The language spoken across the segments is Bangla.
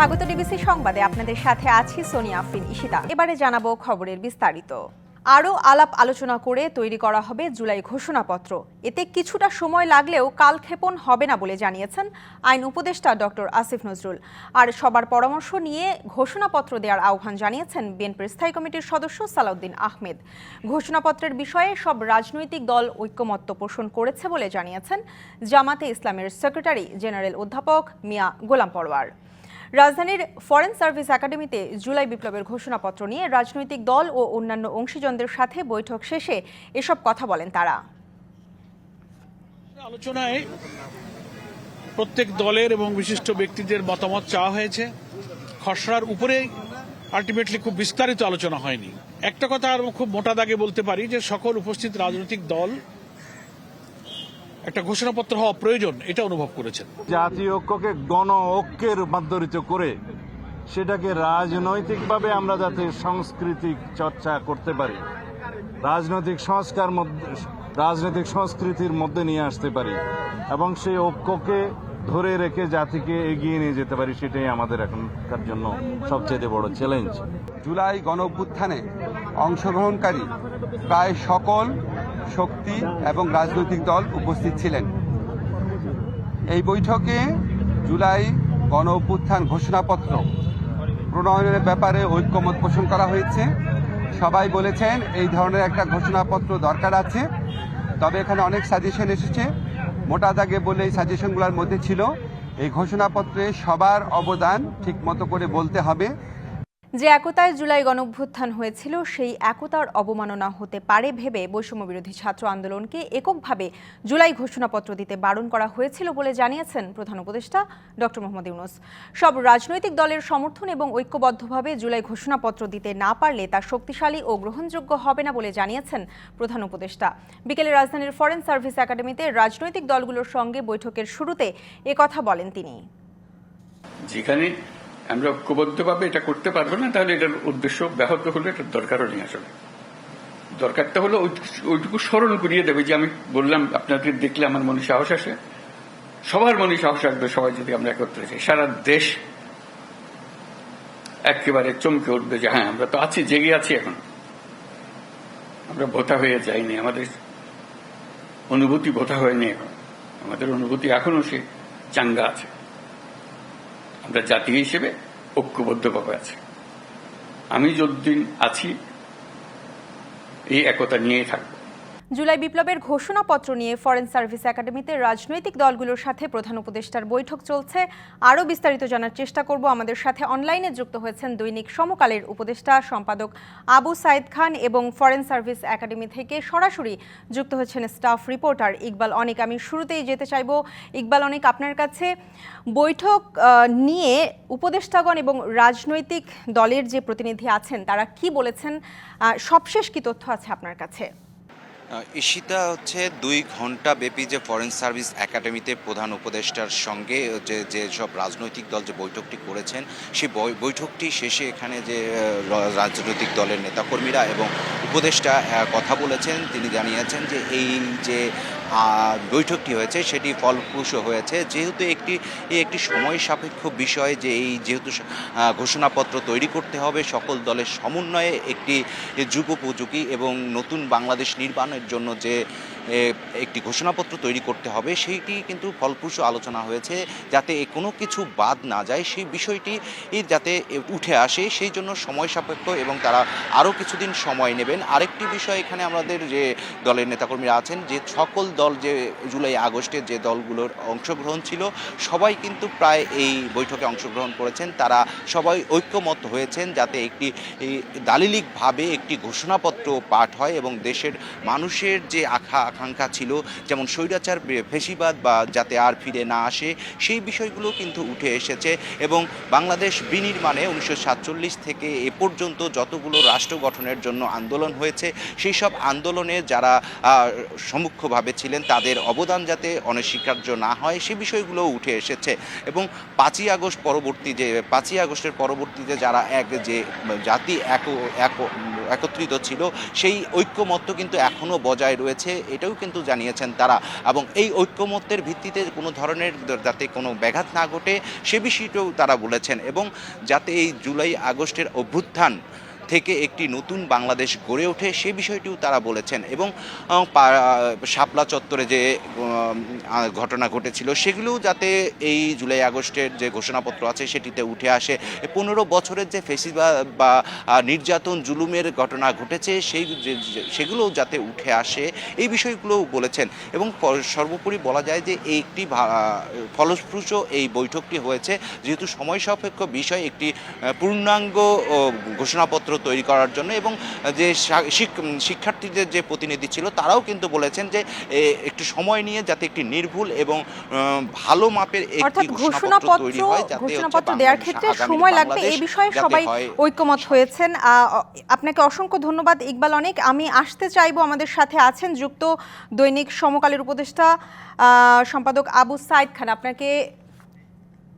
স্বাগত ডিবিসি সংবাদে আপনাদের সাথে আছি সোনিয়া আফরিন ইশিতা এবারে জানাব খবরের বিস্তারিত। আরও আলাপ আলোচনা করে তৈরি করা হবে জুলাই ঘোষণাপত্র। এতে কিছুটা সময় লাগলেও কালক্ষেপণ হবে না বলে জানিয়েছেন আইন উপদেষ্টা ডক্টর আসিফ নজরুল। আর সবার পরামর্শ নিয়ে ঘোষণাপত্র দেওয়ার আহ্বান জানিয়েছেন বিএনপির স্থায়ী কমিটির সদস্য সালাউদ্দিন আহমেদ। ঘোষণাপত্রের বিষয়ে সব রাজনৈতিক দল ঐক্যমত্য পোষণ করেছে বলে জানিয়েছেন জামাতে ইসলামের সেক্রেটারি জেনারেল অধ্যাপক মিয়া গোলাম পরওয়ার রাজধানীর ফরেন সার্ভিস একাডেমিতে জুলাই বিপ্লবের ঘোষণাপত্র নিয়ে রাজনৈতিক দল ও অন্যান্য অংশীজনদের সাথে বৈঠক শেষে এসব কথা বলেন তারা। আলোচনায় প্রত্যেক দলের এবং বিশিষ্ট ব্যক্তিদের মতামত চাওয়া হয়েছে। খসড়ার উপরে আলটিমেটলি খুব বিস্তারিত আলোচনা হয়নি। একটা কথা আর খুব মোটা দাগে বলতে পারি যে সকল উপস্থিত রাজনৈতিক দল একটা ঘোষণাপত্র হওয়া প্রয়োজন এটা অনুভব করেছেন। জাতীয় ঐক্যকে গণ ঐক্যে রূপান্তরিত করে সেটাকে রাজনৈতিকভাবে আমরা যাতে সাংস্কৃতিক চর্চা করতে পারি রাজনৈতিক সংস্কার মধ্যে রাজনৈতিক সংস্কৃতির মধ্যে নিয়ে আসতে পারি এবং সেই ঐক্যকে ধরে রেখে জাতিকে এগিয়ে নিয়ে যেতে পারি সেটাই আমাদের এখনকার জন্য সবচেয়ে বড় চ্যালেঞ্জ জুলাই গণ অভ্যুত্থানে অংশগ্রহণকারী প্রায় সকল শক্তি এবং রাজনৈতিক দল উপস্থিত ছিলেন। এই বৈঠকে জুলাই গণ অভ্যুত্থান ঘোষণাপত্র প্রণয়নের ব্যাপারে ঐক্যমত পোষণ করা হয়েছে। সবাই বলেছেন এই ধরনের একটা ঘোষণাপত্র দরকার আছে, তবে এখানে অনেক সাজেশন এসেছে। মোটা দাগে বলে এই সাজেশনগুলোর মধ্যে ছিল, এই ঘোষণাপত্রে সবার অবদান ঠিকমতো করে বলতে হবে। যে একতায় জুলাই গণঅভ্যুত্থান হয়েছিল, সেই একতার অবমাননা হতে পারে ভেবে বৈষম্য বিরোধী ছাত্র আন্দোলনকে এককভাবে জুলাই ঘোষণাপত্র দিতে বারণ করা হয়েছিল বলে জানিয়েছেন প্রধান উপদেষ্টা ডক্টর মোহাম্মদ ইউনুস। সব রাজনৈতিক দলের সমর্থন এবং ঐক্যবদ্ধভাবে জুলাই ঘোষণাপত্র দিতে না পারলে তা শক্তিশালী ও গ্রহণযোগ্য হবে না বলে জানিয়েছেন প্রধান উপদেষ্টা। বিকেলে রাজধানীর ফরেন সার্ভিস একাডেমিতে রাজনৈতিক দলগুলোর সঙ্গে বৈঠকের শুরুতে একথা বলেন তিনি। যেখানে আমরা ঐক্যবদ্ধভাবে এটা করতে পারব না, তাহলে এটার উদ্দেশ্য ব্যাহত হলে, এটার দরকারও নেই আসলে। দরকারটা হলো ওইটুকু স্মরণ করিয়ে দেবে যে আমি বললাম, আপনাদের দেখলে আমার মনে সাহস আসে। সবার মনে সাহস আসবে সবাই যদি আমরা একত্রে যাই। সারা দেশ একেবারে চমকে উঠবে যে হ্যাঁ আমরা তো আছি, জেগে আছি এখন। আমরা ভোতা হয়ে যাইনি, আমাদের অনুভূতি ভোতা হয়নি এখন। আমাদের অনুভূতি এখনও সে চাঙ্গা আছে। আমরা জাতি হিসেবে ঐক্যবদ্ধভাবে আছি। আমি যতদিন আছি এই একতা নিয়েই থাকব। জুলাই বিপ্লবের ঘোষণাপত্র নিয়ে ফরেন সার্ভিস একাডেমিতে রাজনৈতিক দলগুলোর সাথে প্রধান উপদেষ্টার বৈঠক চলছে। আরও বিস্তারিত জানার চেষ্টা করব। আমাদের সাথে অনলাইনে যুক্ত হয়েছেন দৈনিক সমকালের উপদেষ্টা, সম্পাদক আবু সাইদ খান এবং ফরেন সার্ভিস একাডেমি থেকে সরাসরি যুক্ত হচ্ছেন স্টাফ রিপোর্টার ইকবাল অনেক। আমি শুরুতেই যেতে চাইব। ইকবাল অনেক, আপনার কাছে বৈঠক নিয়ে উপদেষ্টাগণ এবং রাজনৈতিক দলের যে প্রতিনিধি আছেন, তারা কি বলেছেন? সবশেষ কি তথ্য আছে আপনার কাছে? ঈশিতা হচ্ছে দুই ঘণ্টা ব্যাপী যে ফরেন সার্ভিস একাডেমিতে প্রধান উপদেষ্টার সঙ্গে যে যে সব রাজনৈতিক দল যে বৈঠকটি করেছেন সেই বৈঠকটি শেষে এখানে যে রাজনৈতিক দলের নেতাকর্মীরা এবং উপদেষ্টা কথা বলেছেন। তিনি জানিয়েছেন যে এই যে বৈঠকটি হয়েছে, সেটি ফলপ্রসূ হয়েছে। যেহেতু একটি একটি সময় সাপেক্ষ বিষয় যে এই যেহেতু ঘোষণাপত্র তৈরি করতে হবে, সকল দলের সমন্বয়ে একটি যুগোপযোগী এবং নতুন বাংলাদেশ নির্মাণের জন্য যে একটি ঘোষণাপত্র তৈরি করতে হবে, সেইটি কিন্তু ফলপ্রসূ আলোচনা হয়েছে যাতে কোনো কিছু বাদ না যায়। সেই বিষয়টি যাতে উঠে আসে, সেই জন্য সময় সাপেক্ষ এবং তারা আরও কিছুদিন সময় নেবেন। আরেকটি বিষয় এখানে আমাদের যে দলের নেতাকর্মীরা আছেন, যে সকল দল যে জুলাই আগস্টে যে দলগুলোর অংশগ্রহণ ছিল, সবাই কিন্তু প্রায় এই বৈঠকে অংশগ্রহণ করেছেন। তারা সবাই ঐক্যমত হয়েছেন যাতে একটি দালিলিকভাবে একটি ঘোষণাপত্র পাঠ হয় এবং দেশের মানুষের যে আশা আকাঙ্ক্ষা ছিল, যেমন স্বৈরাচার ফেসিবাদ বা যাতে আর ফিরে না আসে, সেই বিষয়গুলো কিন্তু উঠে এসেছে এবং বাংলাদেশ বিনির্মাণে উনিশশো সাতচল্লিশ থেকে এ পর্যন্ত যতগুলো রাষ্ট্র গঠনের জন্য আন্দোলন হয়েছে, সেই সব আন্দোলনে যারা সম্মুখভাবে ছিলেন, তাদের অবদান যাতে অনস্বীকার্য না হয়, সে বিষয়গুলো উঠে এসেছে এবং পাঁচই আগস্ট পরবর্তী যে, পাঁচই আগস্টের পরবর্তীতে যারা এক যে, জাতি এক এক, একত্রিত ছিল, সেই ঐক্যমত্য কিন্তু এখনও বজায় রয়েছে, এটাও সেটাও কিন্তু জানিয়েছেন তারা। এবং এই ঐক্যমত্যের ভিত্তিতে কোনো ধরনের যাতে কোনো ব্যাঘাত না ঘটে, সে বিষয়টাও তারা বলেছেন। এবং যাতে এই জুলাই আগস্টের অভ্যুত্থান থেকে একটি নতুন বাংলাদেশ গড়ে ওঠে, সে বিষয়টিও তারা বলেছেন। এবং শাপলা চত্বরে যে ঘটনা ঘটেছিল, সেগুলোও যাতে এই জুলাই আগস্টের যে ঘোষণাপত্র আছে, সেটিতে উঠে আসে। পনেরো বছরের যে ফেসিবা, বা নির্যাতন, জুলুমের ঘটনা ঘটেছে, সেই সেগুলোও যাতে উঠে আসে, এই বিষয়গুলোও বলেছেন। এবং সর্বোপরি বলা যায় যে, একটি ফলপ্রসূ এই বৈঠকটি হয়েছে। যেহেতু সময় সাপেক্ষ বিষয়, একটি পূর্ণাঙ্গ ঘোষণাপত্র তৈরি করার জন্য এবং যে শিক্ষার্থীদের যে প্রতিনিধি ছিল তারাও কিন্তু বলেছেন যে একটু সময় নিয়ে যাতে একটি নির্ভুল এবং ভালো মাপের একটি ঘোষণাপত্র ঘোষণাপত্র দেওয়ার ক্ষেত্রে সময় লাগবে এই বিষয়ে সবাই ঐক্যমত হয়েছেন। আপনাকে অসংখ্য ধন্যবাদ ইকবাল অনেক। আমি আসতে চাইব আমাদের সাথে আছেন যুক্ত দৈনিক সমকালের উপদেষ্টা আহ, সম্পাদক আবু সাইদ খান। আপনাকে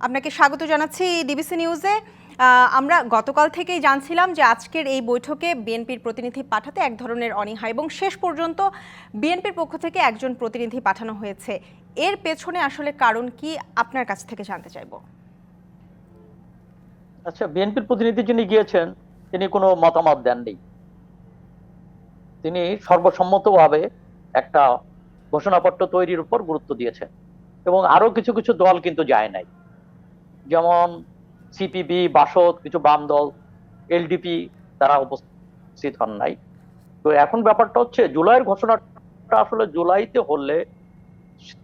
আপনাকে স্বাগত জানাচ্ছি ডিবিসি নিউজে। আমরা গতকাল থেকেই জানছিলাম যে আজকের এই বৈঠকে বিএনপির প্রতিনিধি পাঠাতে এক ধরনের অনীহা এবং শেষ পর্যন্ত বিএনপির পক্ষ থেকে একজন প্রতিনিধি পাঠানো হয়েছে। এর পেছনে আসলে কারণ কি? আপনার কাছ থেকে জানতে চাইব। আচ্ছা বিএনপির প্রতিনিধি যিনি গিয়েছেন, তিনি কোনো মতামত দেননি। তিনি সর্বসম্মতভাবে একটা ঘোষণাপত্র তৈরির উপর গুরুত্ব দিয়েছেন এবং আরও কিছু কিছু দল কিন্তু যায় নাই। যেমন সিপিবি, বাসদ, কিছু বাম দল এলডিপি তারা উপস্থিত হন নাই। তো এখন ব্যাপারটা হচ্ছে জুলাইয়ের ঘোষণাটা আসলে জুলাইতে হলে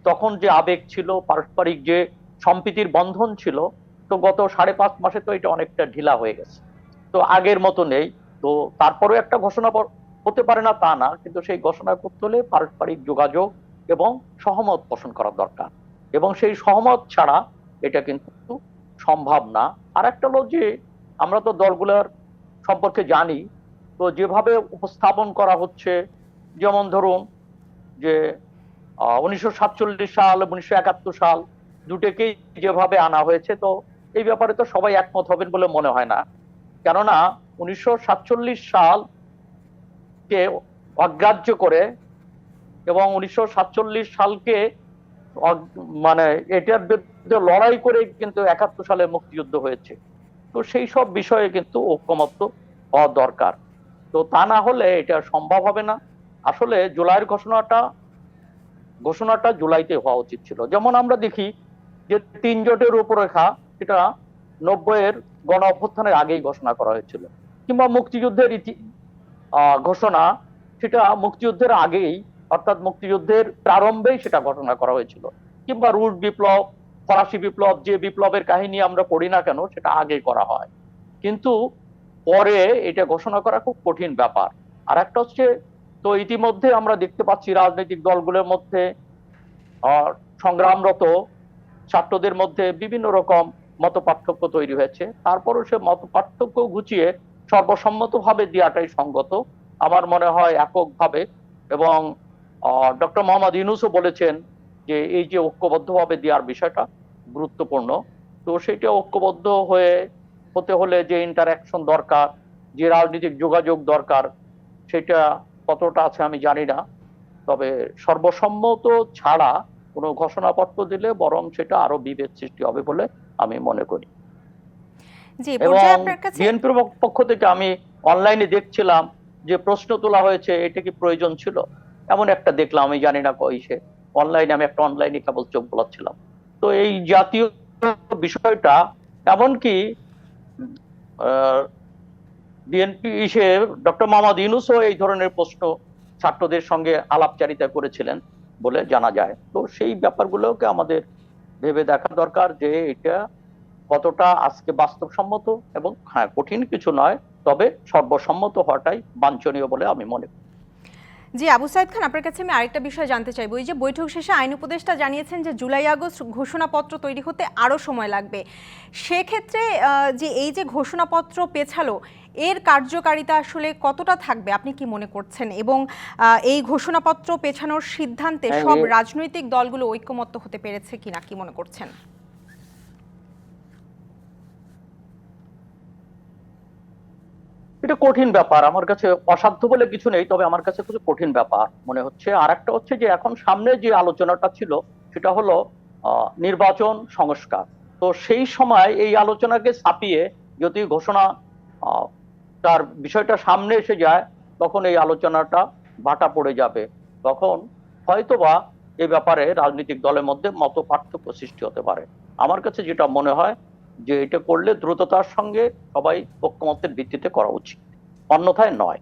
তখন যে আবেগ ছিল, পারস্পরিক যে সম্প্রীতির বন্ধন ছিল, তো গত সাড়ে পাঁচ মাসে তো এটা অনেকটা ঢিলা হয়ে গেছে। তো আগের মতো নেই। তো তারপরেও একটা ঘোষণা হতে পারে না তা না, কিন্তু সেই ঘোষণা করতে হলে পারস্পরিক যোগাযোগ এবং সহমত পোষণ করা দরকার। এবং সেই সহমত ছাড়া এটা কিন্তু সম্ভব না। আর একটা হলো যে, আমরা তো দলগুলোর সম্পর্কে জানি, তো যেভাবে উপস্থাপন করা হচ্ছে, যেমন ধরুন যে উনিশশো সাতচল্লিশ সাল, উনিশশো একাত্তর সাল দুটোকেই যেভাবে আনা হয়েছে, তো এই ব্যাপারে তো সবাই একমত হবেন বলে মনে হয় না। কেননা উনিশশো সাতচল্লিশ সাল কে অগ্রাহ্য করে এবং উনিশশো সাতচল্লিশ সালকে মানে এটার লড়াই করে কিন্তু একাত্তর সালে মুক্তিযুদ্ধ হয়েছে। তো সেই সব বিষয়ে কিন্তু ঐক্যমত্য হওয়া দরকার তো তা না হলে এটা সম্ভব হবে না। আসলে জুলাইয়ের ঘোষণাটা ঘোষণাটা জুলাইতে হওয়া উচিত ছিল। যেমন আমরা দেখি যে তিন জোটের রূপরেখা এটা নব্বইয়ের গণ অভ্যুত্থানের আগেই ঘোষণা করা হয়েছিল। কিংবা মুক্তিযুদ্ধের ইতি ঘোষণা, সেটা মুক্তিযুদ্ধের আগেই, অর্থাৎ মুক্তিযুদ্ধের প্রারম্ভেই সেটা ঘোষণা করা হয়েছিল। কিংবা রুশ বিপ্লব ফরাসি বিপ্লব যে বিপ্লবের কাহিনী আমরা পড়ি না কেন, সেটা আগে করা হয়। কিন্তু পরে এটা ঘোষণা করা খুব কঠিন ব্যাপার। আর একটা হচ্ছে, তো ইতিমধ্যে আমরা দেখতে পাচ্ছি রাজনৈতিক দলগুলোর মধ্যে সংগ্রামরত ছাত্রদের মধ্যে বিভিন্ন রকম মত পার্থক্য তৈরি হয়েছে। তারপরও সে মত পার্থক্য গুছিয়ে সর্বসম্মতভাবে দেওয়াটাই সঙ্গত। আমার মনে হয় এককভাবে এবং ডক্টর মোহাম্মদ ইউনুসও বলেছেন যে এই যে ঐক্যবদ্ধভাবে দেওয়ার বিষয়টা গুরুত্বপূর্ণ। তো সেটা ঐক্যবদ্ধ হয়ে হতে হলে যে ইন্টারাকশন দরকার যে রাজনৈতিক যোগাযোগ দরকার সেটা কতটা আছে আমি জানি না। তবে সর্বসম্মত ছাড়া কোনো ঘোষণাপত্র দিলে বরং সেটা আরও বিভেদ সৃষ্টি হবে বলে আমি মনে করি। এবং বিএনপির পক্ষ থেকে আমি অনলাইনে দেখছিলাম যে প্রশ্ন তোলা হয়েছে এটা কি প্রয়োজন ছিল? এমন একটা দেখলাম আমি জানি না কইসে অনলাইনে আমি একটা অনলাইনে কেবল চোখ বোলাচ্ছিলাম। তো এই জাতীয় বিষয়টা এমনকি বিএনপি ইসে ডক্টর মোহাম্মদ ইউনুসও এই ধরনের প্রশ্ন ছাত্রদের সঙ্গে আলাপচারিতা করেছিলেন বলে জানা যায়। তো সেই ব্যাপারগুলোকে আমাদের ভেবে দেখা দরকার যে এটা কতটা আজকে বাস্তবসম্মত এবং হ্যাঁ কঠিন কিছু নয়, তবে সর্বসম্মত হওয়াটাই বাঞ্ছনীয় বলে আমি মনে করি। জি আবু সাইদ খান আপনার কাছে আমি আরেকটা বিষয় জানতে চাইব। এই যে বৈঠক শেষে আইন উপদেষ্টা জানিয়েছেন যে জুলাই আগস্ট ঘোষণাপত্র তৈরি হতে আরও সময় লাগবে। সেক্ষেত্রে যে এই যে ঘোষণাপত্র পেছালো এর কার্যকারিতা আসলে কতটা থাকবে আপনি কি মনে করছেন? এবং এই ঘোষণাপত্র পেছানোর সিদ্ধান্তে হ্যাঁ, সব রাজনৈতিক দলগুলো ঐক্যমত্য হতে পেরেছে কিনা কি মনে করছেন? এটা কঠিন ব্যাপার। আমার কাছে অসাধ্য বলে কিছু নেই, তবে আমার কাছে কিছু কঠিন ব্যাপার মনে হচ্ছে। আর একটা হচ্ছে যে, এখন সামনে যে আলোচনাটা ছিল, সেটা হলো নির্বাচন সংস্কার। তো সেই সময় এই আলোচনাকে ছাপিয়ে যদি ঘোষণা তার বিষয়টা সামনে এসে যায়, তখন এই আলোচনাটা বাটা পড়ে যাবে। তখন হয়তোবা এ ব্যাপারে রাজনৈতিক দলের মধ্যে মত পার্থক্য সৃষ্টি হতে পারে। আমার কাছে যেটা মনে হয় যে এটা করলে দ্রুততার সঙ্গে সবাই ঐক্যমতের ভিত্তিতে করা উচিত। অন্যথায় নয়।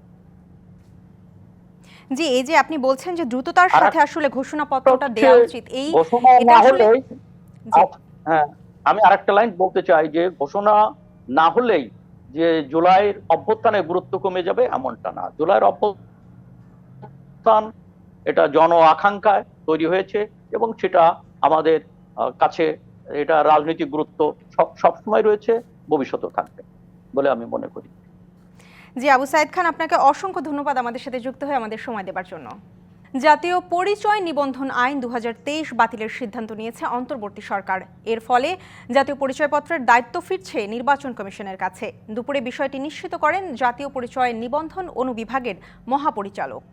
জি এই যে আপনি বলছেন যে দ্রুততার সাথে আসলে ঘোষণাপত্রটা দেওয়া উচিত এই ঘোষণা এটা আসলে- হলে হ্যাঁ আমি আরেকটা লাইন বলতে চাই যে ঘোষণা না হলেই যে জুলাইয়ের অভ্যুত্থানের গুরুত্ব কমে যাবে এমনটা না। জুলাইয়ের অভ্যুত্থান এটা জন আকাঙ্ক্ষায় তৈরি হয়েছে এবং সেটা আমাদের কাছে এটা রাজনৈতিক গুরুত্ব সবসময় রয়েছে, ভবিষ্যতেও থাকবে বলে আমি মনে করি। জি, আবু সাইদ খান, আপনাকে অসংখ্য ধন্যবাদ আমাদের সাথে যুক্ত হয়ে আমাদের সময় দেবার জন্য। জাতীয় পরিচয় নিবন্ধন আইন দু হাজার তেইশ বাতিলের সিদ্ধান্ত নিয়েছে অন্তর্বর্তী সরকার। এর ফলে জাতীয় পরিচয়পত্রের দায়িত্ব ফিরছে নির্বাচন কমিশনের কাছে। দুপুরে বিষয়টি নিশ্চিত করেন জাতীয় পরিচয় নিবন্ধন অনুবিভাগের মহাপরিচালক।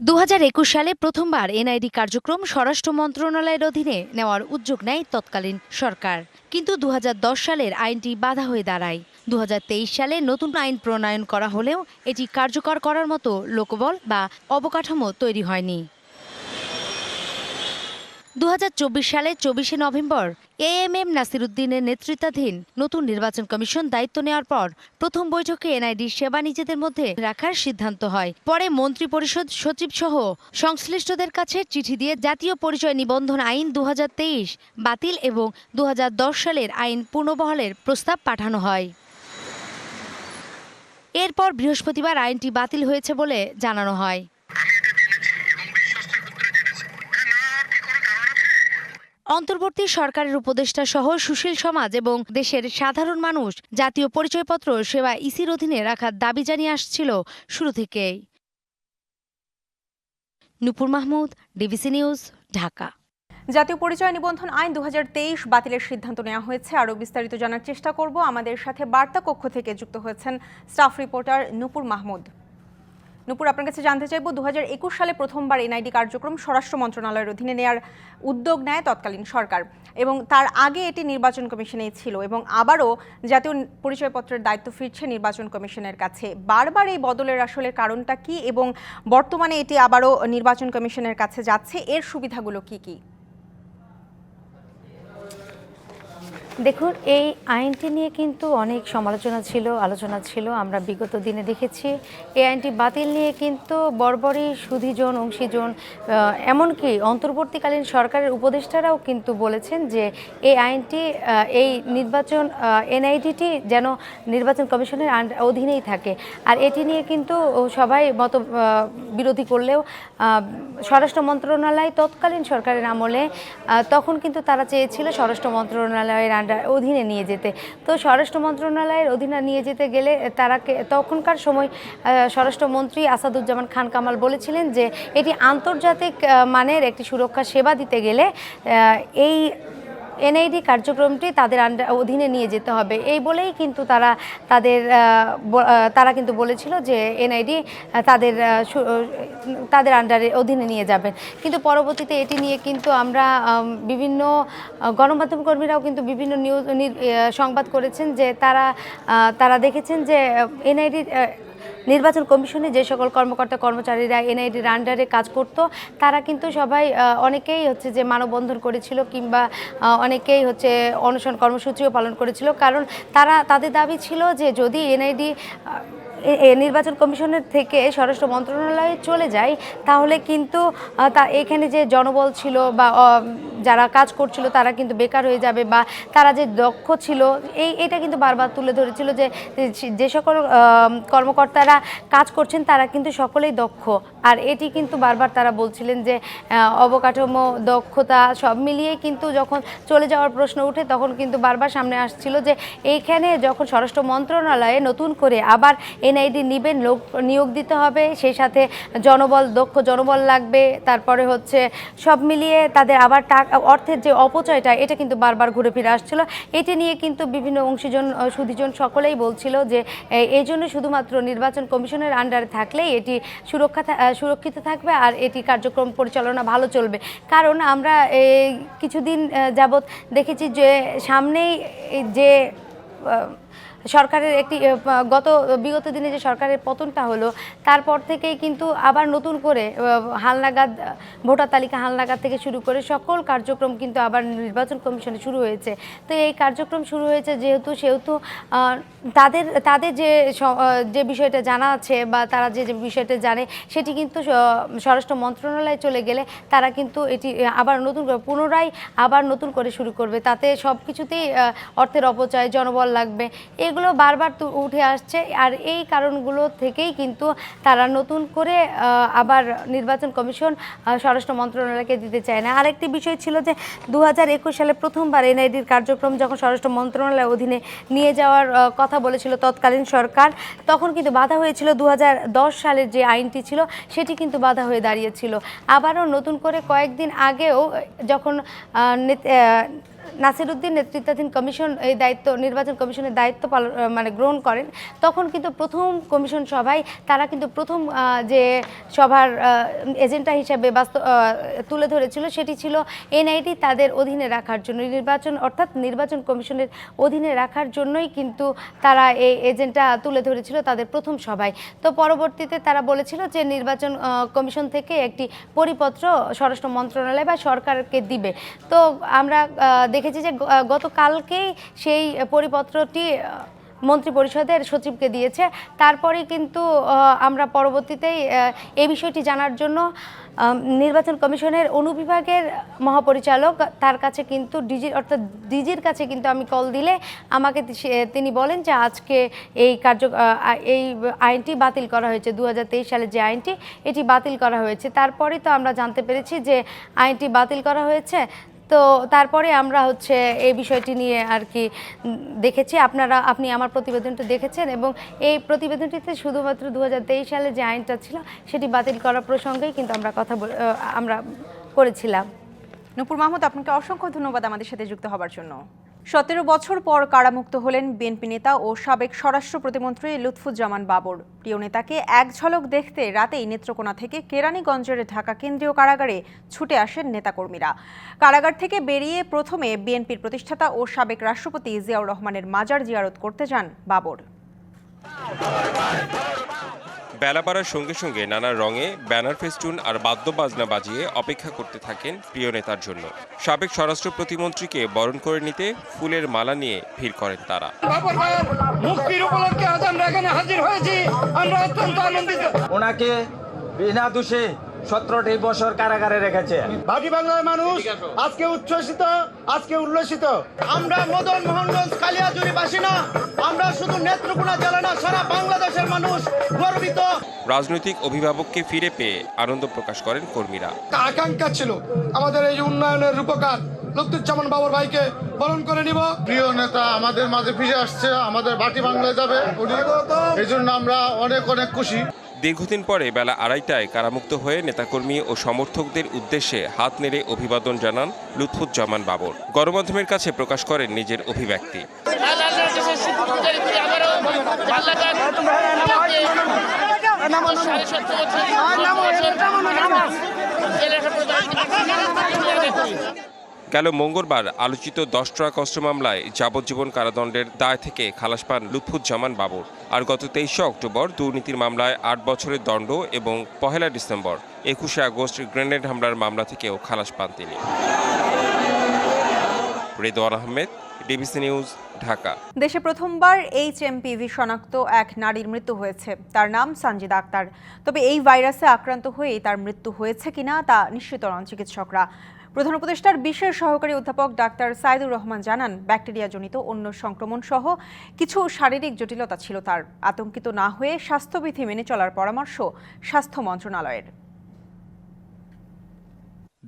দুহাজার একুশ সালে প্রথমবার এনআইডি কার্যক্রম স্বরাষ্ট্র মন্ত্রণালয়ের অধীনে নেওয়ার উদ্যোগ নেয় তৎকালীন সরকার। কিন্তু দুহাজার দশ সালের আইনটি বাধা হয়ে দাঁড়ায়। দুহাজার তেইশ সালে নতুন আইন প্রণয়ন করা হলেও এটি কার্যকর করার মতো লোকবল বা অবকাঠামো তৈরি হয়নি। দু হাজার চব্বিশ সালে চব্বিশে নভেম্বর এ এম এম নাসিরুদ্দিনের নেতৃত্বাধীন নতুন নির্বাচন কমিশন দায়িত্ব নেওয়ার পর প্রথম বৈঠকে এনআইডি সেবা নিজেদের মধ্যে রাখার সিদ্ধান্ত হয়। পরে মন্ত্রী পরিষদ সচিব সহ সংশ্লিষ্টদের কাছে চিঠি দিয়ে জাতীয় পরিচয় নিবন্ধন আইন দু হাজার তেইশ বাতিল এবং দু হাজার দশ সালের আইন পুনর্বহলের প্রস্তাব পাঠানো হয়। এরপর বৃহস্পতিবার আইনটি বাতিল হয়েছে বলে জানানো হয়। অন্তর্বর্তী সরকারের উপদেষ্টা সহ সুশীল সমাজ এবং দেশের সাধারণ মানুষ জাতীয় পরিচয়পত্র সেবা ইসির অধীনে রাখার দাবি জানিয়ে আসছিল শুরু থেকেই। Nupur Mahmud, DBC news, Dhaka. জাতীয় পরিচয় নিবন্ধন আইন দু হাজার তেইশ বাতিলের সিদ্ধান্ত নেওয়া হয়েছে। আরও বিস্তারিত জানার চেষ্টা করব। আমাদের সাথে বার্তা কক্ষ থেকে যুক্ত হয়েছেন স্টাফ রিপোর্টার নুপুর মাহমুদ। নুপুর, আপনার কাছে জানতে চাইব দু হাজার একুশ সালে প্রথমবার এনআইডি কার্যক্রম স্বরাষ্ট্র মন্ত্রণালয়ের অধীনে নেওয়ার উদ্যোগ নেয় তৎকালীন সরকার এবং তার আগে এটি নির্বাচন কমিশনেই ছিল এবং আবারও জাতীয় পরিচয়পত্রের দায়িত্ব ফিরছে নির্বাচন কমিশনের কাছে। বারবার এই বদলের আসলে কারণটা কি এবং বর্তমানে এটি আবারও নির্বাচন কমিশনের কাছে যাচ্ছে, এর সুবিধাগুলো কি কি? দেখুন, এই আইনটি নিয়ে কিন্তু অনেক সমালোচনা ছিল, আলোচনা ছিল। আমরা বিগত দিনে দেখেছি, এই আইনটি বাতিল নিয়ে কিন্তু বর্বরই সুধীজন, অংশীজন এমনকি অন্তর্বর্তীকালীন সরকারের উপদেষ্টারাও কিন্তু বলেছেন যে এই আইনটি এই নির্বাচন এনআইডিটি যেন নির্বাচন কমিশনের অধীনেই থাকে। আর এটি নিয়ে কিন্তু সবাই মত বিরোধী করলেও স্বরাষ্ট্র মন্ত্রণালয় তৎকালীন সরকারের আমলে তখন কিন্তু তারা চেয়েছিল স্বরাষ্ট্র মন্ত্রণালয়ের আন্ডার অধীনে নিয়ে যেতে। তো স্বরাষ্ট্র মন্ত্রণালয়ের অধীনে নিয়ে যেতে গেলে তারা তখনকার সময় স্বরাষ্ট্রমন্ত্রী আসাদুজ্জামান খান কামাল বলেছিলেন যে এটি আন্তর্জাতিক মানের একটি সুরক্ষা সেবা দিতে গেলে এই এনআইডি কার্যক্রমটি তাদের আন্ডার অধীনে নিয়ে যেতে হবে। এই বলেই কিন্তু তারা, তাদের তারা কিন্তু বলেছিল যে এনআইডি তাদের তাদের আন্ডারে অধীনে নিয়ে যাবেন কিন্তু পরবর্তীতে এটি নিয়ে কিন্তু আমরা বিভিন্ন গণমাধ্যম কর্মীরাও কিন্তু বিভিন্ন নিউজ সংবাদ করেছেন যে তারা তারা দেখেছেন যে এনআইডি নির্বাচন কমিশনে যে সকল কর্মকর্তা, কর্মচারীরা এনআইডির আন্ডারে কাজ করত, তারা কিন্তু সবাই অনেকেই হচ্ছে যে মানববন্ধন করেছিল কিংবা অনেকেই হচ্ছে অনশন কর্মসূচিও পালন করেছিল। কারণ তারা, তাদের দাবি ছিল যে যদি এনআইডি নির্বাচন কমিশনের থেকে স্বরাষ্ট্র মন্ত্রণালয়ে চলে যায় তাহলে কিন্তু তা এখানে যে জনবল ছিল বা যারা কাজ করছিল তারা কিন্তু বেকার হয়ে যাবে বা তারা যে দক্ষ ছিল, এই, এটা কিন্তু বারবার তুলে ধরেছিল যে যে সকল কর্মকর্তারা কাজ করছেন তারা কিন্তু সকলেই দক্ষ। আর এটি কিন্তু বারবার তারা বলছিলেন যে অবকাঠামো, দক্ষতা সব মিলিয়ে কিন্তু যখন চলে যাওয়ার প্রশ্ন উঠে তখন কিন্তু বারবার সামনে আসছিল যে এইখানে যখন স্বরাষ্ট্র মন্ত্রণালয়ে নতুন করে আবার এনআইডি নিবেন, লোক নিয়োগ দিতে হবে, সেই সাথে জনবল, দক্ষ জনবল লাগবে, তারপরে হচ্ছে সব মিলিয়ে তাদের আবার টাকা, অর্থের যে অপচয়টা, এটা কিন্তু বারবার ঘুরে ফিরে আসছিল। এটি নিয়ে কিন্তু বিভিন্ন অংশীজন, সুধীজন সকলেই বলছিল যে এই জন্য শুধুমাত্র নির্বাচন কমিশনের আন্ডারে থাকলেই এটি সুরক্ষা সুরক্ষিত থাকবে আর এটি কার্যক্রম পরিচালনা ভালো চলবে। কারণ আমরা কিছুদিন যাবৎ দেখেছি যে, সামনেই যে সরকারের একটি গত বিগত দিনে যে সরকারের পতনটা হলো, তারপর থেকেই কিন্তু আবার নতুন করে হালনাগাদ, ভোটার তালিকা হালনাগাদ থেকে শুরু করে সকল কার্যক্রম কিন্তু আবার নির্বাচন কমিশনে শুরু হয়েছে। তো এই কার্যক্রম শুরু হয়েছে যেহেতু, সেহেতু তাদের তাদের যে যে বিষয়টা জানা আছে বা তারা যে যে বিষয়টা জানে, সেটি কিন্তু স্বরাষ্ট্র মন্ত্রণালয়ে চলে গেলে তারা কিন্তু এটি আবার নতুন করে, পুনরায় আবার নতুন করে শুরু করবে। তাতে সব কিছুতেই অর্থের অপচয়, জনবল লাগবে। এগুলো বারবার উঠে আসছে আর এই কারণগুলো থেকেই কিন্তু তারা নতুন করে আবার নির্বাচন কমিশন স্বরাষ্ট্র মন্ত্রণালয়কে দিতে চায় না। আরেকটি বিষয় ছিল যে দু হাজার একুশ সালে প্রথমবার এনআইডির কার্যক্রম যখন স্বরাষ্ট্র মন্ত্রণালয়ের অধীনে নিয়ে যাওয়ার কথা বলেছিল তৎকালীন সরকার, তখন কিন্তু বাধা হয়েছিল দু হাজার দশ সালের যে আইনটি ছিল সেটি কিন্তু বাধা হয়ে দাঁড়িয়েছিল। আবারও নতুন করে কয়েকদিন আগেও যখন নাসিরুদ্দিন নেতৃত্বাধীন কমিশন এই দায়িত্ব নির্বাচন কমিশনের দায়িত্ব পালন মানে গ্রহণ করেন। তখন কিন্তু প্রথম কমিশন সভায় তারা কিন্তু প্রথম যে সভার এজেন্ডা হিসাবে বাস্তব তুলে ধরেছিল সেটি ছিল এনআইডি তাদের অধীনে রাখার জন্য। নির্বাচন অর্থাৎ নির্বাচন কমিশনের অধীনে রাখার জন্যই কিন্তু তারা এই এজেন্ডা তুলে ধরেছিল তাদের প্রথম সভায়। তো পরবর্তীতে তারা বলেছিল যে নির্বাচন কমিশন থেকে একটি পরিপত্র স্বরাষ্ট্র মন্ত্রণালয় বা সরকারকে দিবে। তো আমরা আহ, দেখেছি যে গতকালকেই সেই পরিপত্রটি মন্ত্রী পরিষদের সচিবকে দিয়েছে। তারপরে কিন্তু আমরা পরবর্তীতেই এই বিষয়টি জানার জন্য নির্বাচন কমিশনের অনুবিভাগের মহাপরিচালক, তার কাছে কিন্তু ডিজি, অর্থাৎ ডিজির কাছে কিন্তু আমি কল দিলে আমাকে তিনি বলেন যে আজকে এই কার্য এই আইনটি বাতিল করা হয়েছে। দু হাজার তেইশ সালে যে আইনটি, এটি বাতিল করা হয়েছে। তারপরেই তো আমরা জানতে পেরেছি যে আইনটি বাতিল করা হয়েছে। তো তারপরে আমরা হচ্ছে এই বিষয়টি নিয়ে আর কি দেখেছি। আপনারা, আপনি আমার প্রতিবেদনটা দেখেছেন এবং এই প্রতিবেদনটিতে শুধুমাত্র দু হাজার তেইশ সালে যে আইনটা ছিল, সেটি বাতিল করার প্রসঙ্গেই কিন্তু আমরা কথা আমরা করেছিলাম। নূপুর মাহমুদ, আপনাকে অসংখ্য ধন্যবাদ আমাদের সাথে যুক্ত হবার জন্য। সতেরো বছর পর কারামুক্ত হলেন বিএনপি নেতা ও সাবেক স্বরাষ্ট্র প্রতিমন্ত্রী লুৎফুজ্জামান বাবর। প্রিয় নেতাকে এক ঝলক দেখতে রাতেই নেত্রকোনা থেকে কেরানীগঞ্জের ঢাকা কেন্দ্রীয় কারাগারে ছুটে আসেন নেতাকর্মীরা। কারাগার থেকে বেরিয়ে প্রথমে বিএনপির প্রতিষ্ঠাতা ও সাবেক রাষ্ট্রপতি জিয়াউর রহমানের মাজার জিয়ারত করতে যান বাবর। বেলা বাড়ার সঙ্গে সঙ্গে নানা রঙে ব্যানার ফেস্টুন আর বাদ্য বাজনা বাজিয়ে অপেক্ষা করতে থাকেন প্রিয় নেতার জন্য। সাবেক স্বরাষ্ট্র প্রতিমন্ত্রীকে বরণ করে নিতে ফুলের মালা নিয়ে ভিড় করেন তারা। মুক্তির উপলক্ষে আজ আমরা এখানে হাজির হয়েছি। আমরা অত্যন্ত আনন্দিত। ওনাকে বিনা দোষে সতেরোটি বছর কারাগারে রেখেছে। ভাটি বাংলার মানুষ আজকে উচ্ছ্বসিত আজকে উল্লসিত। আমরা মদন মোহনগঞ্জ কালিয়াজুরি বাসী না আমরা শুধু নেত্রকোনা জেলা না সারা বাংলাদেশের মানুষ গর্বিত। রাজনৈতিক অভিভাবককে ফিরে পেয়ে আনন্দ প্রকাশ করেন কর্মীরা। আকাঙ্ক্ষা ছিল আমাদের এই উন্নয়নের রূপকার লুৎফুজ্জামান বাবর ভাইকে বরণ করে নিব। প্রিয় নেতা আমাদের মাঝে ফিরে আসছে আমাদের বাটি বাংলায় যাবে। এই জন্য আমরা অনেক অনেক খুশি। দীর্ঘদিন পরে বেলা আড়াইটায় কারামুক্ত হয়ে নেতাকর্মী ও সমর্থকদের উদ্দেশ্যে হাত নেড়ে অভিবাদন জানান লুৎফুজ্জামান বাবর। গণমাধ্যমের কাছে প্রকাশ করেন নিজের অভিব্যক্তি। গেল মঙ্গলবার আলোচিত দশ ট্রাক অস্ত্র মামলায় যাবজ্জীবন কারাদণ্ডের দায় থেকে খালাস পান লুৎফুজ্জামান বাবর। আর গত তেইশে অক্টোবর দুর্নীতির মামলায় আট বছরের দণ্ড এবং পহেলা ডিসেম্বর একুশে আগস্ট গ্রেনেড হামলার মামলা থেকেও খালাস পান তিনি। Redwan Ahmed DBC news, Dhaka. দেশে প্রথমবার এইচএমপিভি শনাক্ত এক নারীর মৃত্যু হয়েছে। তার নাম সঞ্জিদা আক্তার। তবে এই ভাইরাসে আক্রান্ত হয়েই তার মৃত্যু হয়েছে কিনা তা নিশ্চিত নন চিকিৎসকরা। প্রধান উপদেষ্টার বিশেষ সহকারী অধ্যাপক ডাক্তার সাইদুর রহমান জানান, ব্যাকটেরিয়াজনিত অন্য সংক্রমণ সহ কিছু শারীরিক জটিলতা ছিল তার। আতঙ্কিত না হয়ে স্বাস্থ্যবিধি মেনে চলার পরামর্শ স্বাস্থ্য মন্ত্রণালয়ের।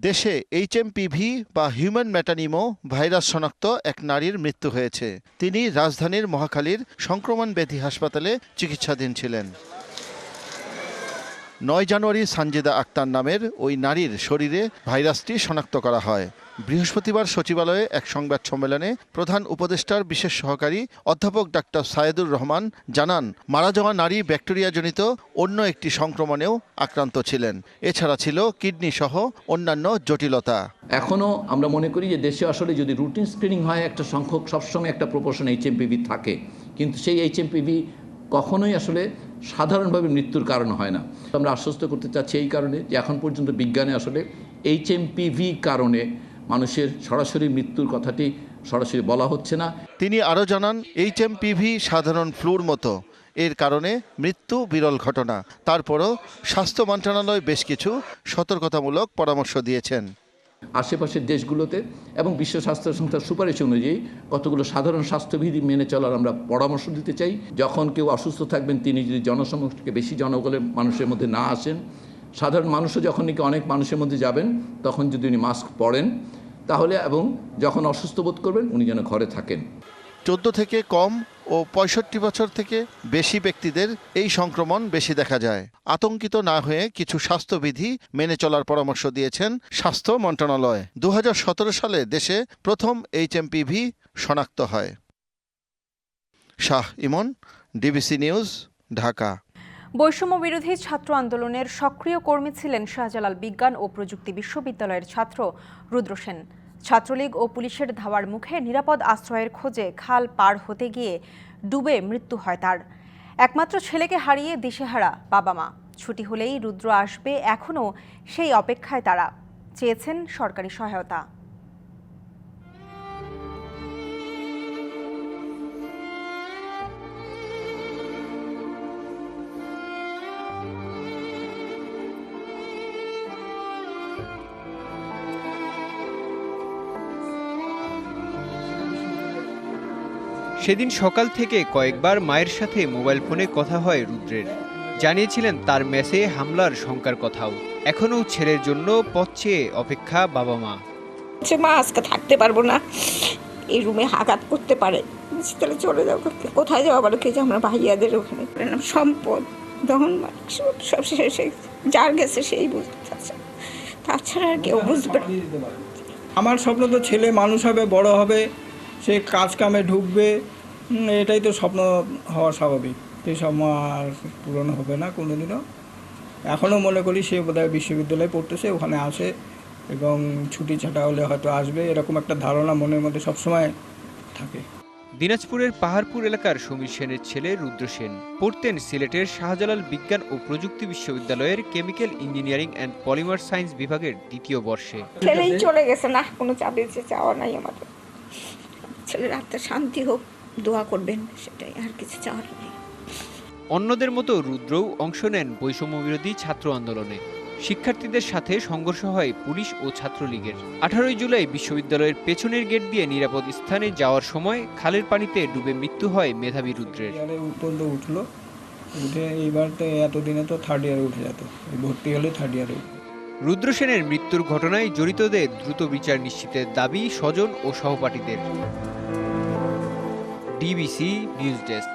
দেশে এইচএমপিভি বা হিউম্যান ম্যাটানিমো ভাইরাস শনাক্ত এক নারীর মৃত্যু হয়েছে। তিনি রাজধানীর মহাখালীর সংক্রমণ ব্যাধি হাসপাতালে চিকিৎসাধীন ছিলেন। নয় জানুয়ারি সানজিদা আক্তার নামের ওই নারীর শরীরে ভাইরাসটি শনাক্ত করা হয়। বৃহস্পতিবার সচিবালয়ে এক সংবাদ সম্মেলনে প্রধান উপদেষ্টার বিশেষ সহকারী অধ্যাপক ডাক্তার সায়েদুর রহমান জানান, মারা যাওয়া নারী ব্যাকটেরিয়াজনিত অন্য একটি সংক্রমণেও আক্রান্ত ছিলেন। এছাড়া ছিল কিডনি সহ অন্যান্য জটিলতা। এখনও আমরা মনে করি যে দেশে আসলে যদি রুটিন স্ক্রিনিং হয়, একটা সংখ্যক সবসময় একটা প্রপোর্শন এইচএমপিভি থাকে। কিন্তু সেই এইচএমপিভি কখনোই আসলে সাধারণভাবে মৃত্যুর কারণ হয় না। আমরা আশ্বস্ত করতে চাচ্ছি এই কারণে যে এখন পর্যন্ত বিজ্ঞানে আসলে এইচএমপিভি কারণে মানুষের সরাসরি মৃত্যুর কথাটি সরাসরি বলা হচ্ছে না। তিনি আরও জানান এইচএমপিভি সাধারণ ফ্লুর মতো। এর কারণে মৃত্যু বিরল ঘটনা। তারপরও স্বাস্থ্য মন্ত্রণালয় বেশ কিছু সতর্কতামূলক পরামর্শ দিয়েছেন। আশেপাশের দেশগুলোতে এবং বিশ্ব স্বাস্থ্য সংস্থার সুপারিশ অনুযায়ী কতগুলো সাধারণ স্বাস্থ্যবিধি মেনে চলার আমরা পরামর্শ দিতে চাই। যখন কেউ অসুস্থ থাকবেন, তিনি যদি জনসমক্ষে বেশি জনগণের মানুষের মধ্যে না আসেন, সাধারণ মানুষও যখন নাকি অনেক মানুষের মধ্যে যাবেন, তখন যদি উনি মাস্ক পরেন, তাহলে এবং যখন অসুস্থ বোধ করবেন, উনি যেন ঘরে থাকেন। চোদ্দ থেকে কম ও পঁয়ষট্টি বছর থেকে বেশি ব্যক্তিদের এই সংক্রমণ বেশি দেখা যায়। আতঙ্কিত না হয়ে কিছু স্বাস্থ্যবিধি মেনে চলার পরামর্শ দিয়েছেন স্বাস্থ্য মন্ত্রণালয়। দু হাজার সতেরো সালে দেশে প্রথম এইচ এইচএমপিভি শনাক্ত হয়। Shah Emon, DBC news, Dhaka. বৈষম্য বিরোধী ছাত্র আন্দোলনের সক্রিয় কর্মী ছিলেন শাহজালাল বিজ্ঞান ও প্রযুক্তি বিশ্ববিদ্যালয়ের ছাত্র রুদ্র সেন। ছাত্রলীগ ও পুলিশের ধাওয়ার মুখে নিরাপদ আশ্রয়ের খোঁজে খাল পার হতে গিয়ে ডুবে মৃত্যু হয় তার। একমাত্র ছেলেকে হারিয়ে দিশেহারা বাবা মা ছুটি হলেই রুদ্র আসবে এখনও সেই অপেক্ষায় তারা। চেয়েছেন সরকারি সহায়তা। সেদিন সকাল থেকে কয়েকবার মায়ের সাথে মোবাইল ফোনে কথা হয় রুদ্রের। জানিয়েছিলেন তার মেসে হামলার শঙ্কার কথাও। এখনও ছেলের জন্য পথ চেয়ে অপেক্ষা বাবা মা। সে মা আজকে থাকতে পারব না। এই রুমে আঘাত করতে পারে। বলছি, তাহলে চলে যাও। কোথায় যাওয়া বলো কে যে আমরা ভাইয়াদের ওখানে সম্পদ দহন সব সব শেষে যার গেছে সেই বুঝতে তাছাড়া আর কেউ বুঝবে আমার স্বপ্ন তো ছেলে মানুষ হবে বড় হবে। সে কাজ কামে ঢুকবে। এটাই তো স্বপ্ন হওয়া স্বাভাবিক। সেই স্বপ্ন আর পূরণ হবে না কোনোদিনও। এখনও মনে করি সে বোধহয় বিশ্ববিদ্যালয়ে পড়তেছে ওখানে আসে এবং ছুটি ছাটা হলে হয়তো আসবে এরকম একটা ধারণা মনের মধ্যে সবসময় থাকে। দিনাজপুরের পাহাড়পুর এলাকার সমীর সেনের ছেলে রুদ্র সেন পড়তেন সিলেটের শাহজালাল বিজ্ঞান ও প্রযুক্তি বিশ্ববিদ্যালয়ের chemical engineering and polymer science বিভাগের দ্বিতীয় বর্ষে। ছেলেই চলে গেছে না কোনো চাপে যে চাওয়া নাই আমাদের। ছেলের আত্মা শান্তি হোক। দোয়া করবেন সেটাই আর কিছু চাওয়ার নেই। অন্যদের মতো রুদ্রও অংশ নেন বৈষম্য বিরোধী ছাত্র আন্দোলনে। শিক্ষার্থীদের সাথে সংঘর্ষ হয় পুলিশ ও ছাত্রলীগের। আঠারোই জুলাই বিশ্ববিদ্যালয়ের পেছনের গেট দিয়ে নিরাপদ স্থানে যাওয়ার সময় খালের পানিতে ডুবে মৃত্যু হয় মেধাবী রুদ্রের। পর্যন্ত উঠল। উঠে এইবার তো এতদিনে তো থার্ড ইয়ারে উঠে যেত। ভর্তি হলে থার্ড ইয়ারে রুদ্র সেনের মৃত্যুর ঘটনায় জড়িতদের দ্রুত বিচার নিশ্চিতের দাবি স্বজন ও সহপাঠীদের। DBC news desk.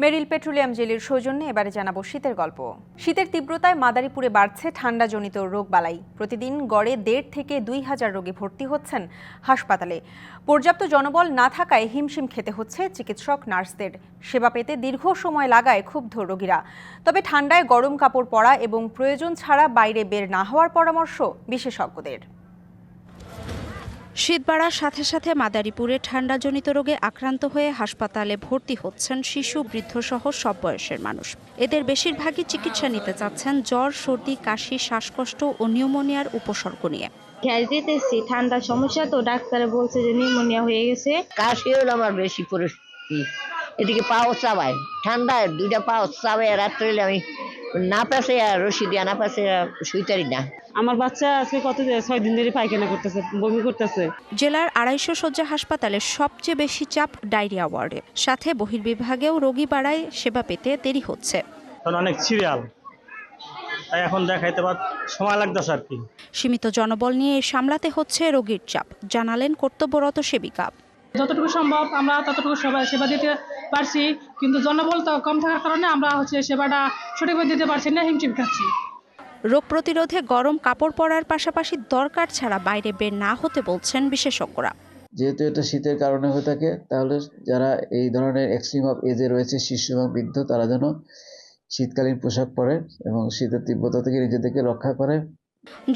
Meril petroleum জেলির সৌজন্যে এবারে জানাব শীতের গল্প। শীতের তীব্রতায় মাদারীপুরে বাড়ছে ঠান্ডাজনিত রোগবালাই প্রতিদিন গড়ে দেড় থেকে দুই হাজার রোগী ভর্তি হচ্ছেন হাসপাতালে। পর্যাপ্ত জনবল না থাকায় হিমশিম খেতে হচ্ছে চিকিৎসক, নার্সদের। সেবা পেতে দীর্ঘ সময় লাগায় ক্ষুব্ধ রোগীরা। তবে ঠান্ডায় গরম কাপড় পরা এবং প্রয়োজন ছাড়া বাইরে বের না হওয়ার পরামর্শ বিশেষজ্ঞদের। শীত বাড়ার সাথে সাথে মাদারীপুরে ঠান্ডাজনিত রোগে আক্রান্ত হয়ে হাসপাতালে ভর্তি হচ্ছেন শিশু বৃদ্ধসহ সব বয়সের মানুষ। এদের বেশিরভাগই চিকিৎসা নিতে চাচ্ছেন জ্বর সর্দি কাশি শ্বাসকষ্ট ও নিউমোনিয়ার উপসর্গ নিয়ে। দিতেছি ঠান্ডার সমস্যা তো ডাক্তারে বলছে যে নিউমোনিয়া হয়ে গেছে। কাশি হলো আমার বেশি পরিস্থিতি। এদিকে পাও চাবায় ঠান্ডায় দুইটা পাও চাবায় রাত্রে আমি না পাশে আর রশি দিয়া না পাশে শুইতারি না। আমার বাচ্চা আজকে কত ছয় দিন ধরে পায়খানা করতেছে বমি করতেছে। জেলার আড়াইশো শয্যা হাসপাতালে সবচেয়ে বেশি চাপ ডায়রিয়া ওয়ার্ডে। সাথে বহির্বিভাগেও রোগী বাড়ায় সেবা পেতে দেরি হচ্ছে। অনেক সিরিয়াল। তাই এখন দেখাইতে পার সময় লাগতেছে আর কি। সীমিত জনবল নিয়ে সামলাতে হচ্ছে রোগীর চাপ জানালেন কর্তব্যরত সেবিকা। যতটুকু সম্ভব আমরা ততটুকু সবাই সেবা দিতে পারছি কিন্তু জনবল তো কম থাকার কারণে আমরা হচ্ছে সেবাটা সঠিকভাবে দিতে পারছি না হিমশিম খাচ্ছি। রোগ প্রতিরোধে গরম কাপড় পরার পাশাপাশি দরকার ছাড়া বাইরে বের না হতে বলছেন বিশেষজ্ঞরা। যেহেতু এটা শীতের কারণে হয়ে থাকে তাহলে যারা এই ধরনের এক্সট্রিম অফ এজে রয়েছে শিশু এবং বৃদ্ধ তারা যেন শীতকালীন পোশাক পরে এবং শীতের তীব্রতা থেকে নিজেদেরকে রক্ষা করে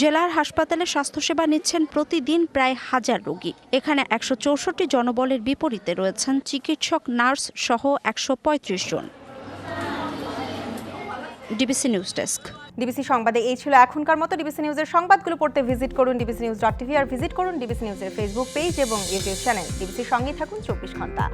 জেলার হাসপাতালে স্বাস্থ্যসেবা নিচ্ছেন প্রতিদিন প্রায় হাজার রোগী। এখানে একশো চৌষট্টি জনবলের বিপরীতে রয়েছেন চিকিৎসক, নার্স সহ একশো পঁয়ত্রিশ জন। DBC news desk. ডিবিসি সংবাদে এই ছিল এখনকার মতো। ডিবিসি নিউজের সংবাদগুলো পড়তে ভিজিট করুন ডিবিসি নিউজ ডট টিভি আর ভিজিট করুন ডিবিসি নিউজের ফেসবুক পেজ এবং ইউটিউব চ্যানেল। ডিবিসির সঙ্গেই থাকুন চব্বিশ ঘণ্টা।